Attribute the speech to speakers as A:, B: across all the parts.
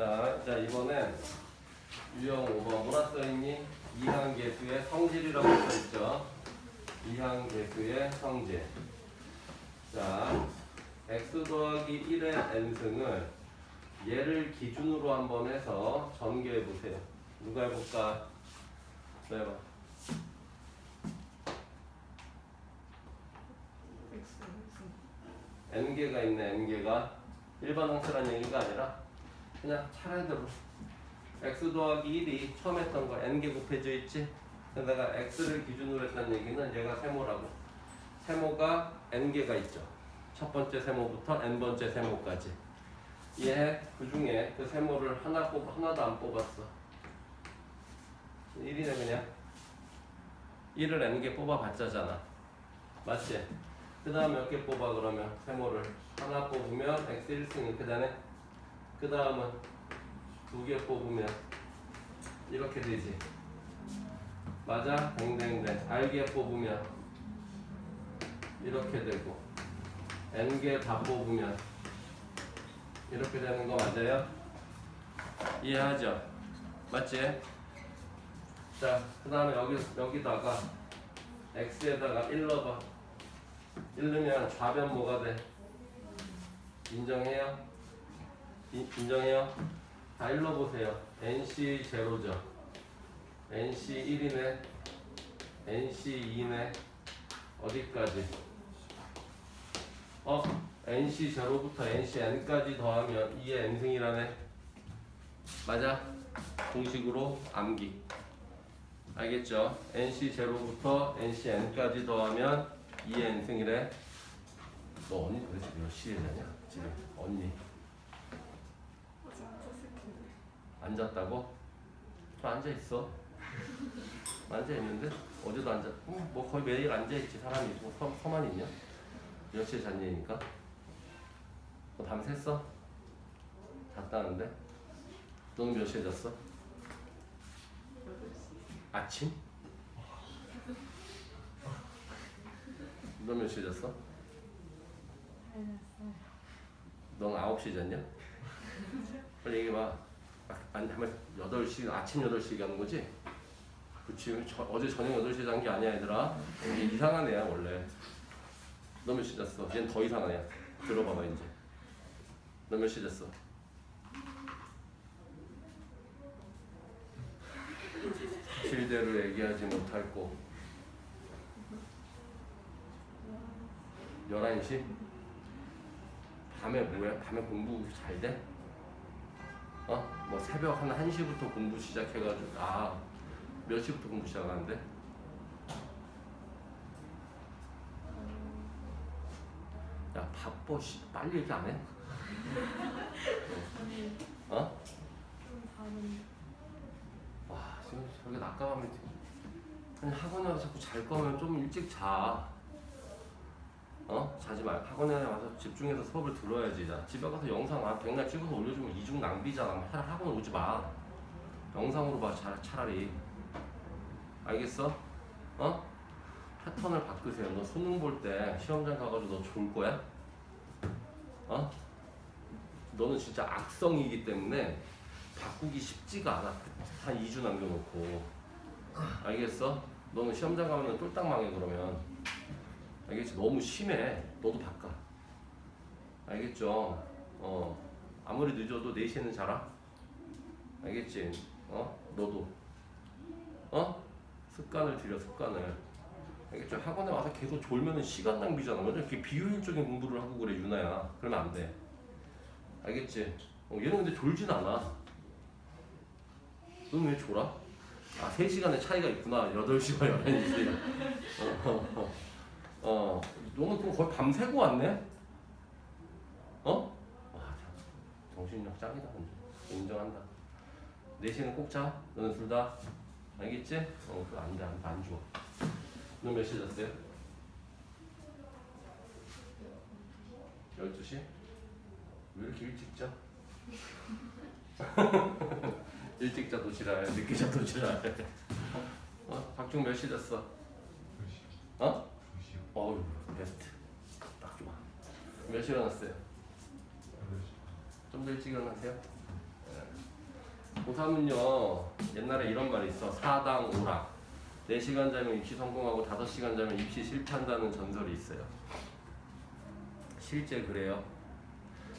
A: 자, 자 이번엔 유형 5번 뭐라 써있니? 이항계수의 성질이라고 써있죠. 이항계수의 성질. 자, x 더하기 1의 n승을 얘를 기준으로 한번 해서 전개해 보세요. 누가 해볼까? 네, 해봐. n개가 있네, n개가. 일반 항수란 얘기가 아니라 그냥 차례대로 x 더하기 1이 처음 했던 거 n개 곱해져 있지? 내가 x를 기준으로 했다는 얘기는 얘가 세모라고. 세모가 n개가 있죠. 첫 번째 세모부터 n번째 세모까지. 얘 그 중에 그 세모를 하나 뽑 하나도 안 뽑았어. 1이네 그냥. 1을 n개 뽑아봤자잖아. 맞지? 그 다음 몇개 뽑아 그러면 세모를 하나 뽑으면 x 1승 이렇게 되네. 그 다음은 두 개 뽑으면 이렇게 되지. 맞아? 댕댕댕. 알개 뽑으면 이렇게 되고 n개 다 뽑으면 이렇게 되는 거 맞아요? 이해하죠? 맞지? 자, 그 다음에 여기, 여기다가 x에다가 1 넣어봐. 1 넣으면 좌변 뭐가 돼? 인정해요? 인, 인정해요? 다 일러보세요. NC 제로죠. NC 1이네. NC 2네. 어디까지? 어? NC 제로부터 NC n까지 더하면 2의 n승이라네. 맞아? 공식으로 암기. 알겠죠? NC 제로부터 NC n까지 더하면 2의 n승이래. 너 언니 도대체 몇 시에 자냐? 지금 언니. 앉았다고? 저 앉아 있어. 앉아 있는데 어제도 앉아. 음, 뭐 거의 매일 앉아 있지 사람이 뭐 서, 서만 있냐? 몇 시에 잤냐니까. 너밤 샜어? 잤다는데? 너는 몇 시에 잤어? 아침? 너 몇 시에 잤어? 넌 9시에 잤냐? 빨리 얘기해봐. 아, 아니, 하면 8시, 아침 8시에 가는 거지? 그치. 저, 어제 저녁 8시에 잔 게 아니야, 얘들아. 이게 이상한 애야, 원래. 너 몇 시 잤어? 얜더 이상한 애야. 들어봐봐, 이제. 너 몇 시 잤어? 실대로 얘기하지 못할 거. 11시? 밤에 뭐야? 밤에 공부 잘 돼? 어? 뭐 새벽 한 1시부터 공부 시작해가지고 아, 몇 시부터 공부 시작하는데? 야, 바빠, 씨. 빨리 얘기 안 해? 어? 와, 지금 저기 낙가하면 아니 학원에 와서 자꾸 잘 거면 좀 일찍 자. 어? 자지 말. 학원에 와서 집중해서 수업을 들어야지. 자, 집에 가서 영상 한 백날 찍어서 올려주면 이중 낭비잖아. 차라리 학원 오지 마. 영상으로 봐, 차, 차라리. 알겠어? 어? 패턴을 바꾸세요. 너 수능 볼 때 시험장 가가지고 너 좋을 거야? 어? 너는 진짜 악성이기 때문에 바꾸기 쉽지가 않아. 한 2주 남겨놓고. 알겠어? 너는 시험장 가면 쫄딱 망해 그러면. 알겠지? 너무 심해. 너도 바꿔. 알겠죠? 어. 아무리 늦어도 4시에는 자라. 알겠지? 어? 너도. 어? 습관을 들여, 습관을. 알겠죠? 학원에 와서 계속 졸면은 시간 낭비잖아. 먼저 이렇게 비효율적인 공부를 하고 그래, 유나야. 그러면 안 돼. 알겠지? 어, 얘는 근데 졸진 않아. 넌왜 졸아? 아, 3시간의 차이가 있구나. 8시와 11시. 어, 어, 어. 어, 너는 그럼 거의 밤새고 왔네? 어? 와, 참. 정신력 짱이다, 근데. 인정한다. 4시는 꼭 자. 너는 둘 다. 알겠지? 어, 그거 안 돼, 안, 안 좋아. 너 몇 시에 잤어요? 12시? 왜 이렇게 일찍 자? 일찍 자도 지랄, 늦게 자도 지랄. 어? 박중 몇 시 잤어? 어? 어우, 베스트. 딱 좋아. 몇 시에 일어났어요? 좀 더 일찍 일어나세요. 네. 고3은요 옛날에 이런 말이 있어 사당 오락 4시간 자면 입시 성공하고 5시간 자면 입시 실패한다는 전설이 있어요 실제 그래요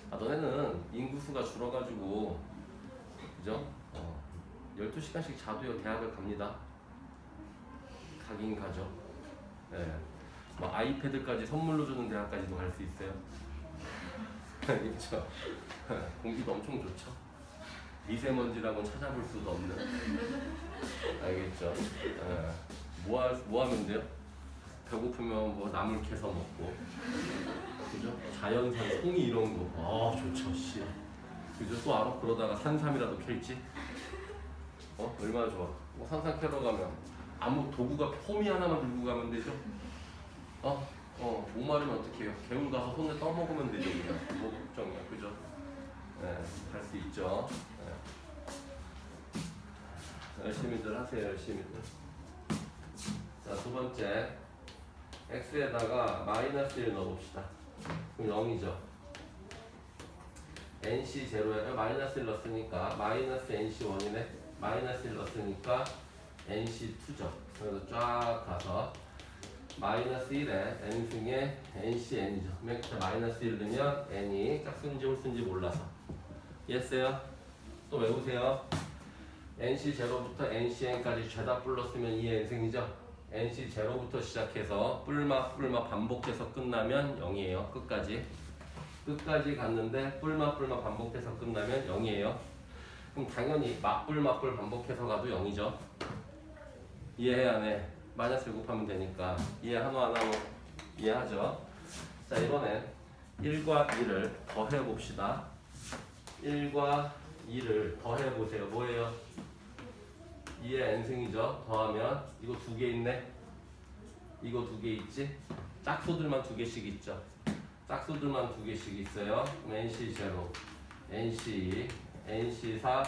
A: 아 너네는 인구수가 줄어가지고 그죠? 어, 12시간씩 자도요 대학을 갑니다 가긴 가죠 예. 뭐 아이패드까지 선물로 주는 대학까지도 갈 수 있어요 그렇죠 공기도 엄청 좋죠 미세먼지라고 찾아볼 수도 없는 알겠죠? 예. 뭐, 하, 뭐 하면 돼요? 배고프면 뭐 나물 캐서 먹고 그죠? 자연산 송이 이런 거 아 좋죠 씨 그죠? 또 알아? 그러다가 산삼이라도 캘지? 어? 얼마나 좋아 뭐 산삼 캐러 가면 아무 도구가 호미 하나만 들고 가면 되죠? 어? 어, 목마르면 어떻게 해요? 개울 가서 손에 떠먹으면 되죠 그냥 뭐 걱정이야 그죠? 네, 갈수 있죠 네. 열심히들 하세요 열심히들 자 두 번째 x에다가 마이너스 1 넣어봅시다 그럼 0이죠 nc 제로에 마이너스 1 넣었으니까 마이너스 nc 1이네 마이너스 1 넣었으니까 nc 2죠 그래서 쫙 가서 마이너스 1에 n승에 nc n이죠. 맨 끝에 마이너스 1 넣으면 n이 짝수인지 홀수인지 몰라서. 이해했어요? 또 외우세요. nc 제로부터 ncn까지 죄다 불렀으면 2n승이죠? nc 제로부터 시작해서 뿔마 뿔마 반복해서 끝나면 0이에요. 끝까지. 끝까지 갔는데 뿔마 뿔마 반복해서 끝나면 0이에요. 그럼 당연히 맞불 반복해서 가도 0이죠. 이해해 안 해? 마이너스 곱하면 되니까 이해 하나 안 하고 이해하죠? 자 이번엔 1과 2를 더해 봅시다. 1과 2를 더해 보세요. 뭐예요? 2의 n승이죠? 더하면 이거 두 개 있네? 이거 두 개 있지? 짝수들만 두 개씩 있죠? 짝수들만 두 개씩 있어요. 그럼 nc 제로. Nc nc 4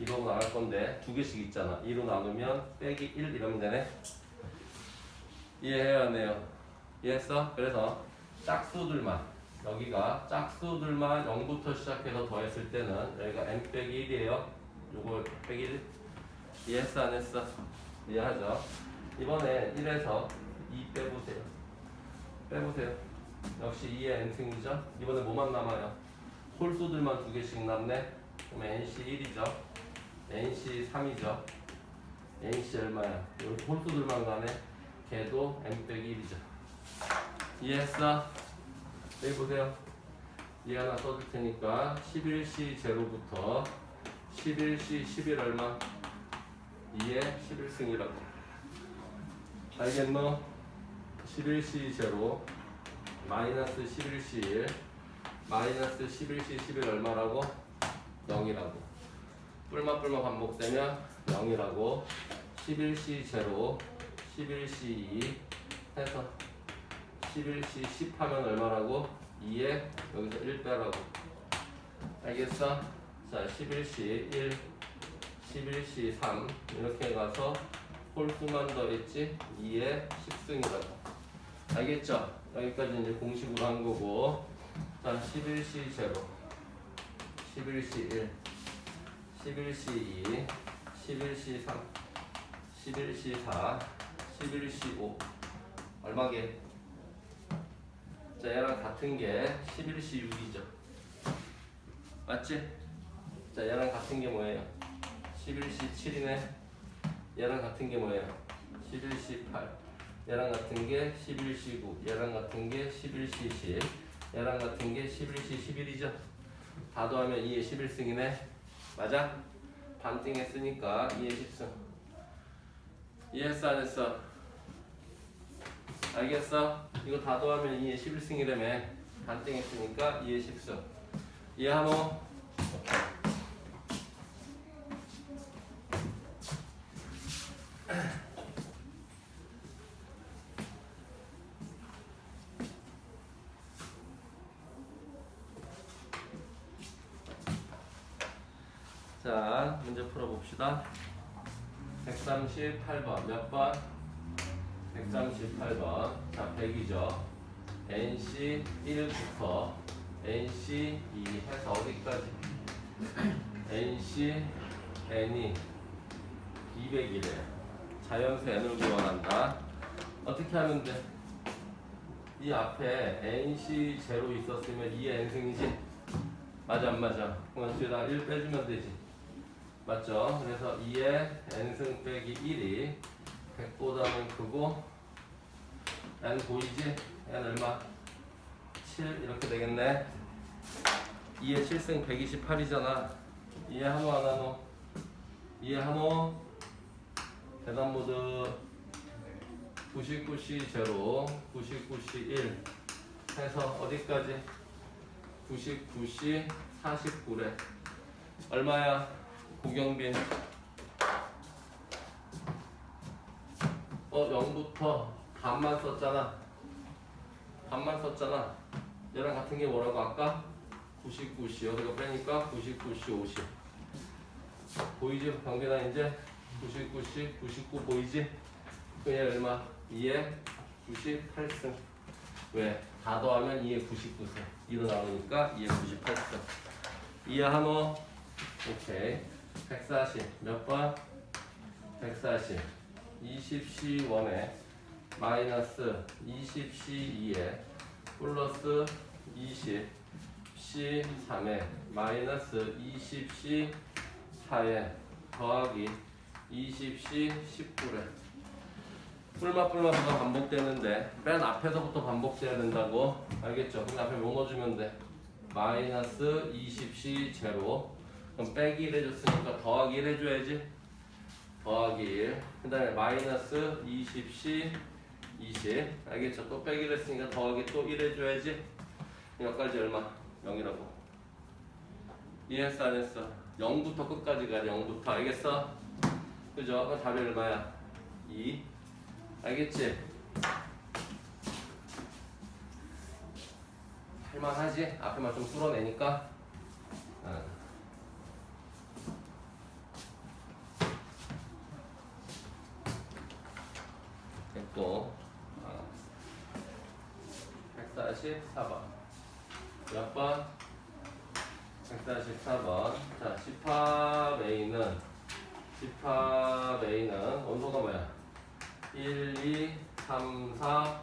A: 이러고 나갈 건데 두 개씩 있잖아. 2로 나누면 빼기 1 이러면 되네 이해해야 하네요 이해했어? 그래서 짝수들만 여기가 짝수들만 0부터 시작해서 더했을 때는 여기가 n 빼기 1이에요 요거 빼기 1 이해했어 안 했어? 이해하죠? 이번에 1에서 2 빼보세요 빼보세요 역시 2의 n승이죠? 이번에 뭐만 남아요? 홀수들만 두 개씩 남네 그럼 nc 1이죠 nc 3이죠 nc 얼마야? 여기 홀수들만 가네 걔도 n 빼기 1이죠 이해했어? 여기 보세요 이 하나 써줄 테니까 11c 제로부터 11c 11 얼마? 2의 11승이라고 알겠노? 11c 제로 마이너스 11c 1 마이너스 11c 11 얼마라고? 0이라고 뿔마 뿔마 반복되면 0이라고 11c 제로 11c 2 해서 11c 10 하면 얼마라고? 2에 여기서 1 빼라고 알겠어? 자 11c 1 11c 3 이렇게 가서 홀수만 더했지 2에 10승이라고 알겠죠? 여기까지 이제 공식으로 한 거고 자 11c 제로 11c 1 11c 2 11c 3 11c 4 11c 5 얼마게? 자 얘랑 같은 게 11c 6이죠 맞지? 자 얘랑 같은 게 뭐예요? 11c 7이네 얘랑 같은 게 뭐예요? 11c 8 얘랑 같은 게 11c 9 얘랑 같은 게 11c 10 얘랑 같은 게 11c 11이죠 다 더하면 2의 11승이네 맞아? 반띵했으니까 2의 10승 이해했어 안 했어? 알겠어? 이거 다 더하면 2의 11승이라며 반띵했으니까 2의 10승 이해하노? 자, 문제 풀어봅시다. 138번. 몇 번? 138번. 자, 100이죠. NC 1부터 NC 2 해서 어디까지? NC n이 200이래. 자연수 n을 구원한다. 어떻게 하면 돼? 이 앞에 nc 제로 있었으면 2의 n승이지? 맞아 안 맞아? 그럼 뒤에다 1 빼주면 되지. 맞죠? 그래서 2의 n승 빼기 1이 100보다는 크고 n 보이지? n 얼마? 7 이렇게 되겠네. 2의 7승 128이잖아. 2의 한호 안 한호? 2의 한호 대답 모드 99C 제로 99C 1 해서 어디까지? 99C 49래. 얼마야? 고경빈. 어 0부터 반만 썼잖아. 반만 썼잖아. 얘랑 같은 게 뭐라고 아까? 99C 여기가 빼니까 99C 50 보이지? 경빈아 이제 99C 99 보이지? 그냥 얼마? 2에 98승 왜? 다 더하면 2에 99승 2로 나오니까 2에 98승 2에 한호 오케이 140 몇 번? 140 20C 1에 마이너스 20C 2에 플러스 20 C 3에 마이너스 20C 4에 더하기 20C 19래 뿔마 뿔마가 반복되는데 맨 앞에서부터 반복돼야 된다고 알겠죠? 그럼 앞에 뭐 넣어주면 돼? 마이너스 20C 제로 그럼 빼기 1 해줬으니까 더하기 1 해줘야지 더하기 1. 그 다음에 마이너스 20C 20. 알겠죠? 또 빼기를 했으니까 더하기 또 1 해줘야지. 여기까지 얼마? 0이라고. 이해했어? 안 했어? 0부터 끝까지 돼. 0부터. 알겠어? 그죠? 그럼 답이 얼마야? 2. 알겠지? 할만하지? 앞에만 좀 뚫어내니까. 어. 됐고 어. 144번. 몇 번? 144번. 자 집합 A는 집합 A는 원소가 뭐야? 1, 2, 3, 4,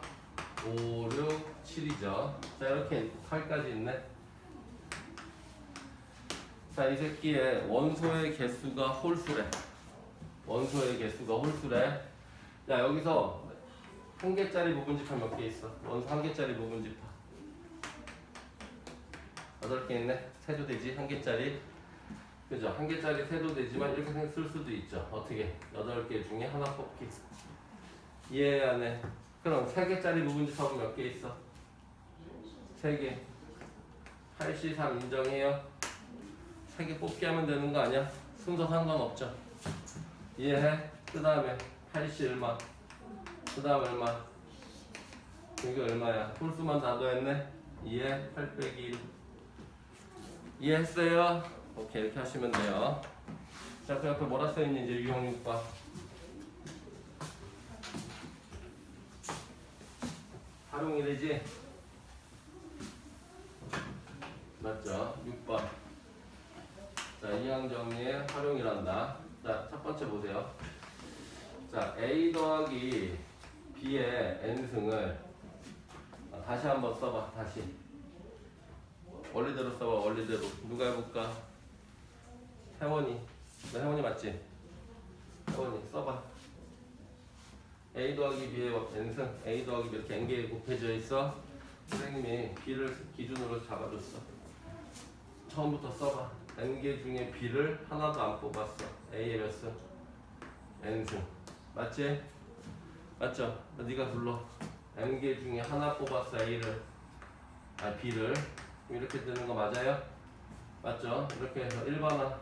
A: 5, 6, 7이죠. 자 이렇게 8까지 있네. 자 이 새끼의 원소의 개수가 홀수래. 원소의 개수가 홀수래. 야 여기서 한 개짜리 부분집합 몇 개 있어? 원소 한 개짜리 부분집합 여덟 개 있네 세도 되지 한 개짜리 그죠 한 개짜리 세도 되지만 이렇게 생쓸 수도 있죠 어떻게 여덟 개 중에 하나 뽑기 이해 안 해? 그럼 세 개짜리 부분집합은 몇 개 있어? 세개 8C3 인정해요? 세개 뽑기 하면 되는 거 아니야? 순서 상관없죠 이해해? 그 다음에 8C 얼마? 그 다음 얼마? 이게 얼마야? 홀수만 다 더했네? 이해? 8 빼기 1 이해했어요? 오케이 이렇게 하시면 돼요 자 그 옆에 뭐라 써있는지 유형육과 활용이 되지? 맞죠? 6번 자 이항 정리의 활용이란다 자 첫 번째 보세요 자 A 더하기 B의 N승을 아, 다시 한번 써봐 다시. 원리대로 써봐 원리대로. 누가 해볼까? 태원이. 너 태원이 맞지? 태원이 써봐. A 더하기 B의 N승 A 더하기 B 이렇게 N개 곱해져 있어? 선생님이 B를 기준으로 잡아줬어. 처음부터 써봐. N개 중에 B를 하나도 안 뽑았어. A의 몇 승? N승. 맞지? 맞죠? 네가 불러 N개 중에 하나 뽑았어 A를 아 B를 이렇게 되는 거 맞아요? 맞죠? 이렇게 해서 1번은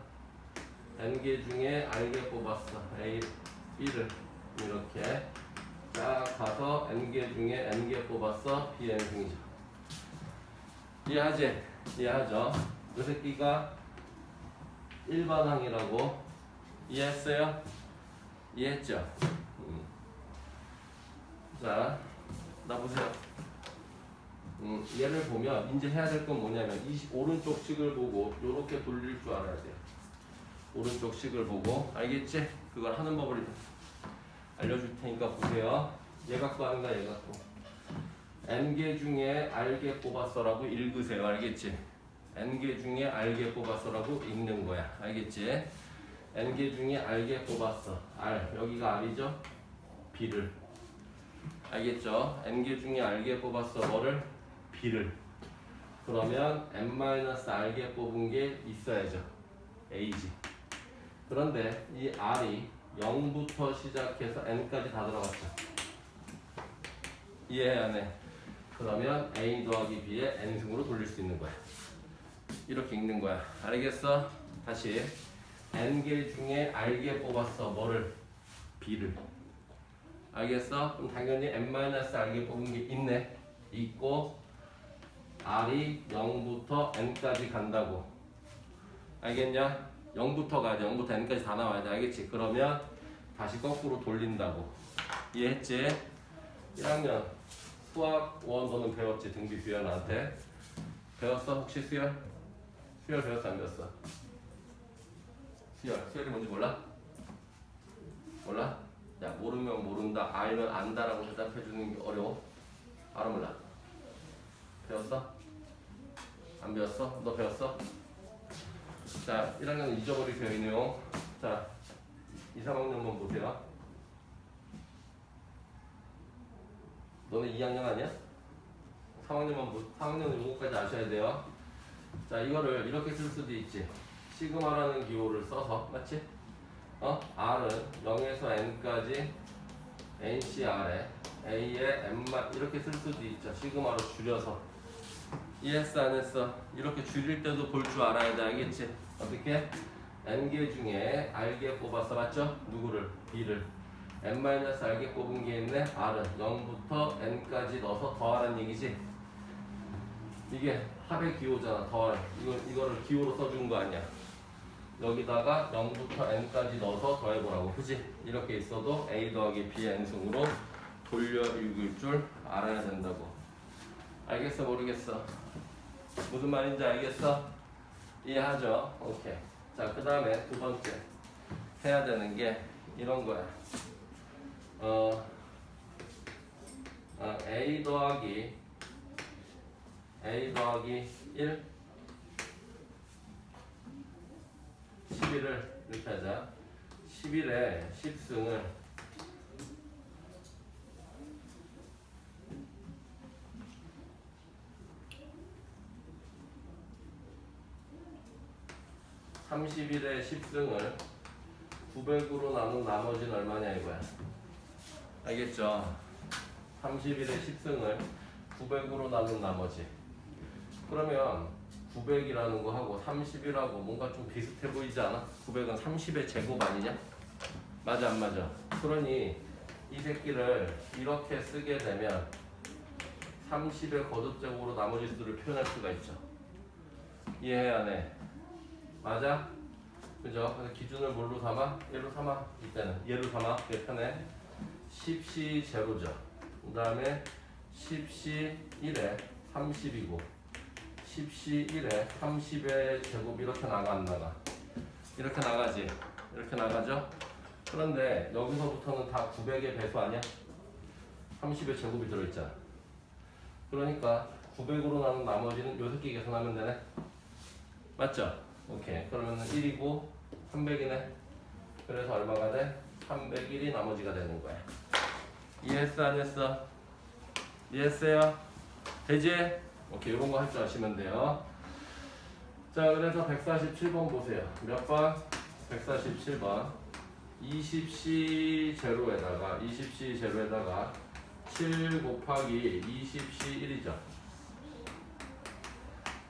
A: N개 중에 R개 뽑았어 A, B를 이렇게 쫙 가서 N개 중에 N개 뽑았어 B, N승이죠 이해하지? 이해하죠? 이 새끼가 일반항이라고 이해했어요? 이해했죠? 음. 자, 나 보세요. 음, 얘를 보면 이제 해야 될 건 뭐냐면 이 오른쪽 측을 보고 이렇게 돌릴 줄 알아야 돼요. 오른쪽 식을 보고 알겠지? 그걸 하는 법을 알려줄 테니까 보세요. 얘 갖고 하는 거야 얘 갖고. n개 중에 알게 뽑았어라고 읽으세요. 알겠지? n개 중에 알게 뽑았어라고 읽는 거야. 알겠지? n개 중에 알게 뽑았어. r 여기가 r이죠? b를 알겠죠? n개 중에 알게 뽑았어. 뭐를? b를 그러면 n-r개 뽑은 게 있어야죠. a지. 그런데 이 r이 0부터 시작해서 n까지 다 들어갔죠. 이해 안 해? 그러면 a 더하기 b의 n승으로 돌릴 수 있는 거야. 이렇게 읽는 거야. 알겠어? 다시 n개 중에 r개 뽑았어. 뭐를? b를. 알겠어? 그럼 당연히 n-r개 뽑은 게 있네. 있고 r이 0부터 n까지 간다고. 알겠냐? 0부터 가야 돼. 0부터 n까지 다 나와야 돼. 알겠지? 그러면 다시 거꾸로 돌린다고. 이해했지? 1학년 수학 원 너는 배웠지? 등비 수연한테. 배웠어? 혹시 수열? 수열 배웠어? 안 배웠어? 수열. 수열이 뭔지 몰라? 몰라? 야 모르면 모른다 알면 안다라고 대답해 주는 게 어려워? 알아 몰라? 배웠어? 안 배웠어? 너 배웠어? 자 1학년 잊어버리세요 이 내용 자 2, 3학년만 보세요 너네 2학년 아니야? 3학년만 보 3학년은 이거까지 아셔야 돼요 자 이거를 이렇게 쓸 수도 있지 시그마라는 기호를 써서 맞지? 어? R은 0에서 N까지 NCR에 A에 N만 이렇게 쓸 수도 있죠. 시그마로 줄여서. 이해했어 안 했어? 이렇게 줄일 때도 볼 줄 알아야 돼. 알겠지? 어떻게? N개 중에 R개 뽑았어. 맞죠? 누구를? B를. N-R개 뽑은 게 있네. R은 0부터 N까지 넣어서 더하라는 얘기지. 이게 합의 기호잖아. 더하라. 이거, 이거를 기호로 써준 거 아니야. 여기다가 0부터 n까지 넣어서 더해보라고 그지? 이렇게 있어도 a 더하기 b의 n승으로 돌려 읽을 줄 알아야 된다고 알겠어 모르겠어? 무슨 말인지 알겠어? 이해하죠? 오케이 자그 다음에 두 번째 해야 되는 게 이런 거야 어, 어 a 더하기 a 더하기 1 11을 이렇게 하자. 11에 10승을 (31에 10승을) (900으로) 나눈 나머지는 얼마냐 이거야 알겠죠? (31에 10승을) (900으로) 나눈 나머지 그러면 900이라는 거 하고 30이라고 뭔가 좀 비슷해 보이지 않아? 900은 30의 제곱 아니냐? 맞아 안 맞아? 그러니 이 새끼를 이렇게 쓰게 되면 30의 거듭제곱으로 나머지 수를 표현할 수가 있죠. 이해해야 안 해? 맞아? 그죠? 그래서 기준을 뭘로 삼아? 얘로 삼아 이때는 얘로 삼아 그게 편해 10시 제로죠. 그 다음에 10시 1에 30이고 10시 1에 30의 제곱 이렇게 나가 안 나가? 이렇게 나가지. 이렇게 나가죠? 그런데 여기서부터는 다 900의 배수 아니야? 30의 제곱이 들어있잖아. 그러니까 900으로 나눈 나머지는 요 새끼 계산하면 되네? 맞죠? 오케이. 그러면 1이고 300이네. 그래서 얼마가 돼? 301이 나머지가 되는 거야. 이해했어? 안 했어? 이해했어요? 되지? 오케이, 이런 거 할 줄 아시면 돼요. 자, 그래서 147번 보세요. 몇 번? 147번. 20C 제로에다가 20C 제로에다가 7 곱하기 20C 1이죠.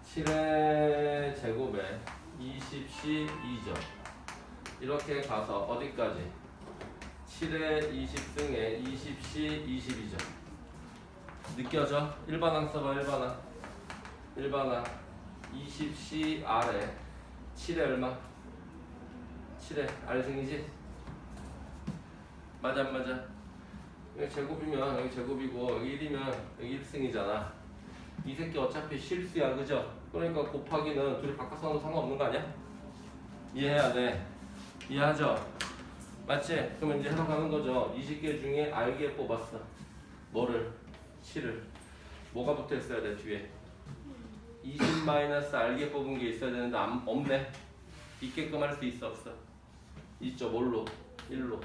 A: 7의 제곱에 20C 2죠. 이렇게 가서 어디까지? 7의 20승에 20C 20이죠. 느껴져? 일반항 써봐 일반항 일반항 20C R에 7에 얼마? 7에 R승이지? 맞아 안 맞아? 여기 제곱이면 여기 제곱이고 여기 1이면 여기 1승이잖아 이 새끼 어차피 실수야 그죠? 그러니까 곱하기는 둘이 바꿔 써도 상관없는 거 아니야? 이해해야 돼. 이해하죠? 맞지? 그러면 이제 해석하는 거죠. 20개 중에 알게 뽑았어. 뭐를? 7을. 뭐가 붙어 있어야 돼, 뒤에? 20 마이너스 알게 뽑은 게 있어야 되는데 안, 없네. 있게끔 할 수 있어, 없어? 있죠, 뭘로? 1로.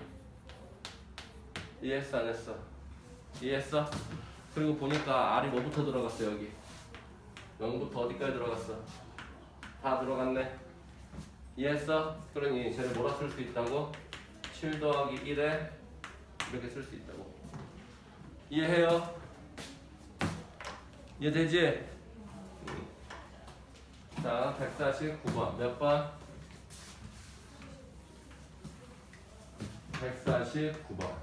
A: 이해했어, 안 했어? 이해했어? 그리고 보니까 R이 뭐부터 들어갔어, 여기? 0부터 어디까지 들어갔어? 다 들어갔네. 이해했어? 그러니 쟤를 뭐라 쓸 수 있다고? 7 더하기 1에 이렇게 쓸 수 있다고. 이해해요? 이해되지? 음. 자, 149번. 몇 번? 149번.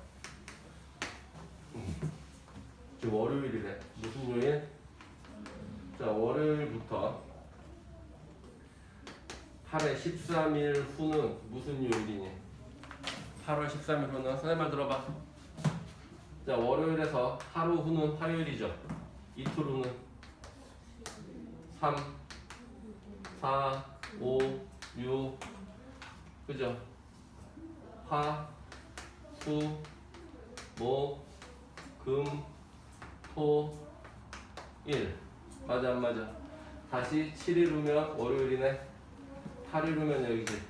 A: 음. 지금 월요일이래. 무슨 요일? 자, 월요일부터 8월 13일 후는 무슨 요일이니? 8월 13일 후는 선생님 말 들어봐. 자, 월요일에서 하루 후는 화요일이죠. 이틀 후는 3, 4, 5, 6, 그죠? 화, 수, 목, 금, 토, 일. 맞아 안 맞아? 다시 7일 후면 월요일이네. 8일 후면 여기지.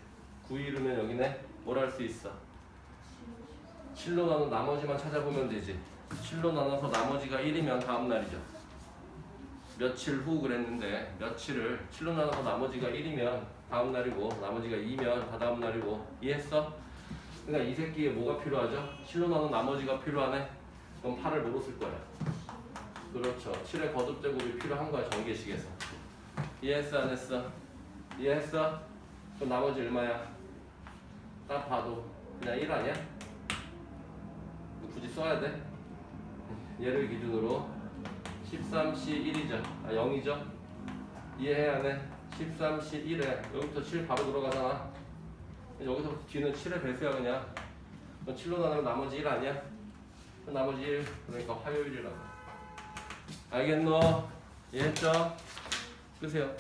A: 9일 후면 여기네. 뭘 할 수 있어? 7로 나눈 나머지만 찾아보면 되지. 7로 나눠서 나머지가 1이면 다음 날이죠. 며칠 후 그랬는데 며칠을 7로 나눠서 나머지가 1이면 다음 날이고 나머지가 2면 다 다음 날이고 이해했어? 그러니까 이 새끼에 뭐가 필요하죠? 7로 나눈 나머지가 필요하네. 그럼 8을 뭐로 쓸 거야? 그렇죠. 7의 거듭 제곱이 필요한 거야 전개식에서. 이해했어 안 했어? 이해했어? 그럼 나머지 얼마야? 딱 봐도 그냥 1 아니야? 굳이 써야 돼? 얘를 기준으로 13C 1이죠. 아 0이죠. 이해해야 돼. 13C 1에 여기부터 7 바로 들어가잖아. 여기서부터 뒤는 7의 배수야 그냥. 그럼 7로 나누면 나머지 1 아니야? 나머지 1 그러니까 화요일이라고. 알겠노? 이해했죠? 끄세요.